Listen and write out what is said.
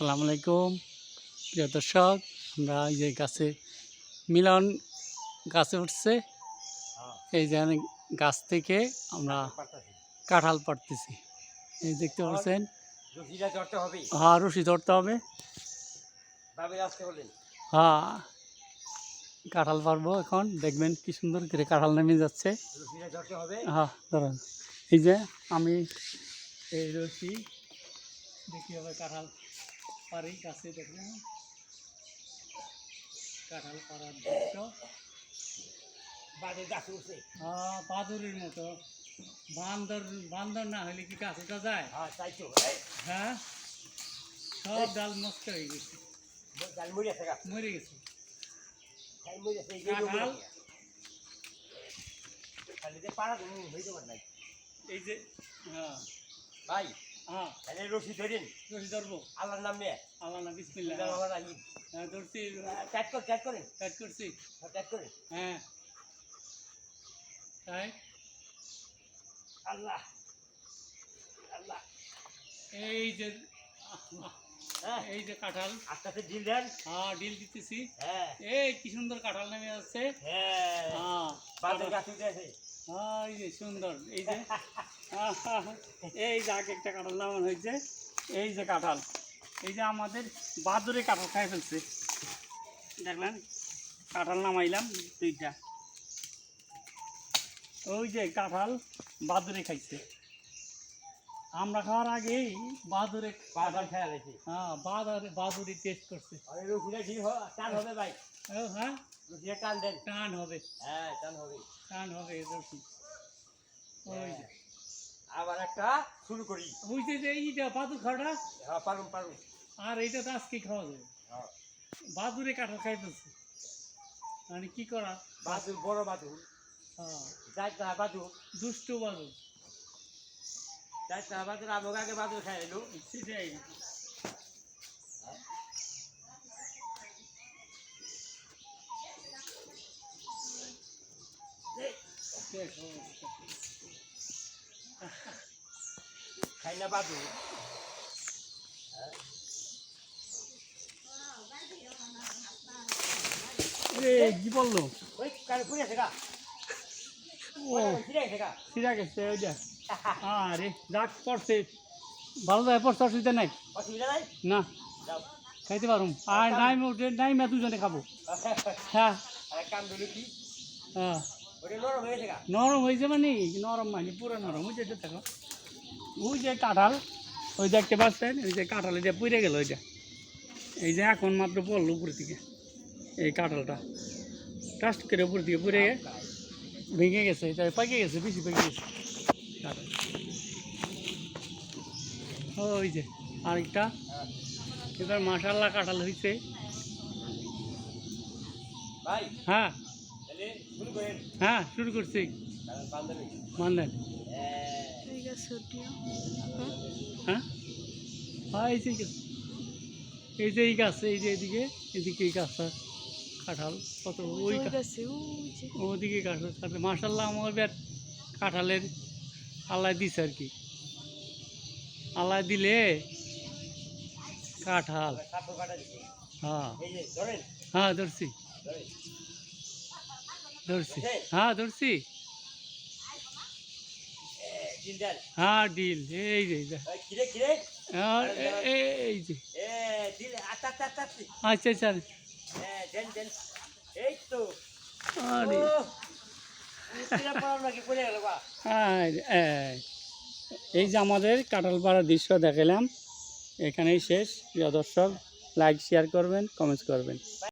আসসালামু আলাইকুম। প্রিয় দর্শক আমরা এই যে গাছে মিলন গাছে উঠছে। এই যে গাছ থেকে আমরা কাঁঠাল পাড়তেছি। এই দেখতে পাচ্ছেন? হ্যাঁ রশি ধরতে হবে। হ্যাঁ কাঁঠাল পারব এখন। দেখবেন কি সুন্দর করে কাঁঠাল নেমে যাচ্ছে। হ্যাঁ ধরেন। এই যে আমি এই রশি দেখি হবে কাঁঠাল পারি গাছে দেখবেন কাঁঠাল পাড়ার দৃশ্য। গাছ উঠছে। হ্যাঁ বাদুরের মতো। বান্দর বান্দর না হলে কি গাছ ওঠা যায়? হ্যাঁ তাই তো। হ্যাঁ? সব ডাল নষ্ট হয়ে গেছে। জাল মরে গাছ মরে গেছে। কাঁঠাল? খালি যে পাড়া হইতে নাই। এই যে হ্যাঁ। ভাই হ্যাঁ তাহলে রশি ধরেন। রশি ধরবো। আল্লাহর নাম নিয়ে। আল্লাহ না বিসমিল্লাহ। ইল্লাহ আমার আলী হ্যাঁ ধরছি। ট্যাগ কর ট্যাগ করেন। কাজ করছি। ট্যাগ করেন। হ্যাঁ। তাই? আল্লাহ। আল্লাহ। এই যে হ্যাঁ। এই যে কাঁঠাল। আস্তে ডিল দেন। হ্যাঁ ডিল দিতেছি। হ্যাঁ। এই কি সুন্দর কাঁঠাল নেমে যাচ্ছে হ্যাঁ। হ্যাঁ। এই যে সুন্দর, এই যে। এই যে আগে একটা কাঁঠাল নামানো হয়েছে, এই যে কাঁঠাল। এই যে আমাদের বাদুরে কাঁঠাল খাই ফেলছে। দেখলেন, কাঁঠাল নামাইলাম দুইটা। ওই যে কাঁঠাল বাদুরে খাইছে। আমরা খাওয়ার আগেই বাদুরে বাদাম খেয়া গেছে। হ্যাঁ বাদুরে বাদুরি টেস্ট করছে। আরে রশিটা ঢিল হয় টান হবে ভাই। ও হ্যাঁ? রশিটা টান দেন। টান হবে। হ্যাঁ টান হবে। টান হবে রসি ওই যে। আবার একটা শুরু করি। ওই যে এইটা বাদুর খাওয়াটা? হ্যাঁ পারুন পারুন আর এইটা তো আজকে খাওয়া যাবে হ্যাঁ। বাদুরে কাঁঠাল খাইতেছে। মানে কি করা? বাদুর বড় বাদুর হ্যাঁ। যাই বাদুর দুষ্টু বাদুর খাই না বাদুর কি বলল? ওই কারে পুড়ে আছে গা। ও ছিড়ে গেছে সিরা গেছে আরে যাক পড়ছে ভালো যায় পড়ছে অসুবিধা নাই? অসুবিধা নাই? না। খাইতে পারুম। আর নাইমে উঠে নাইমে দুজনে খাব। হ্যাঁ। হ্যাঁ। নরম হয়ে হয়েছে মানে? নরম মানে পুরো নরম। ওই যে দেখো। ওই যে কাঁঠাল। ওই দেখতে পাচ্ছেন ওই যে কাঁঠাল এটা পুড়ে গেল ওইটা। এই যে এখন মাত্র পড়ল উপর থেকে এই কাঁঠালটা। টাস্ট করে উপর থেকে পুড়ে ভেঙে গেছে এটা পাকে গেছে বেশি পেকে গেছে। ওই যে আরেকটা। এবার মাসাল্লাহ কাঁঠাল হয়েছে হ্যাঁ। হ্যাঁ শুরু করছি। মানলেন হ্যাঁ। হ্যাঁ? এই যে। এই যে এই গাছ এই যে এদিকে এদিকে এই গাছটা কাঁঠাল কত ওই গাছ। ওদিকে গাছ কাঁঠাল মার্শাল্লাহ আমার ব্যাট কাঁঠালের আল্লাহ দিছে আর কি। আল্লাহ দিলে কাঁঠাল। হ্যাঁ। হ্যাঁ ধরছি। ধরছি। হ্যাঁ ধরছি। হ্যাঁ ডিল। এই যে এই যে। ওই খিরে খিরে আর এ- এ- এই যে। এ ডিল আচ্ছা আচ্ছা আচ্ছা আচ্ছা। আচ্ছা দেন এই তো। এই- যে আমাদের কাঁঠাল পাড়ার দৃশ্য দেখালাম, এখানেই শেষ। প্রিয় দর্শক লাইক শেয়ার করবেন কমেন্টস করবেন।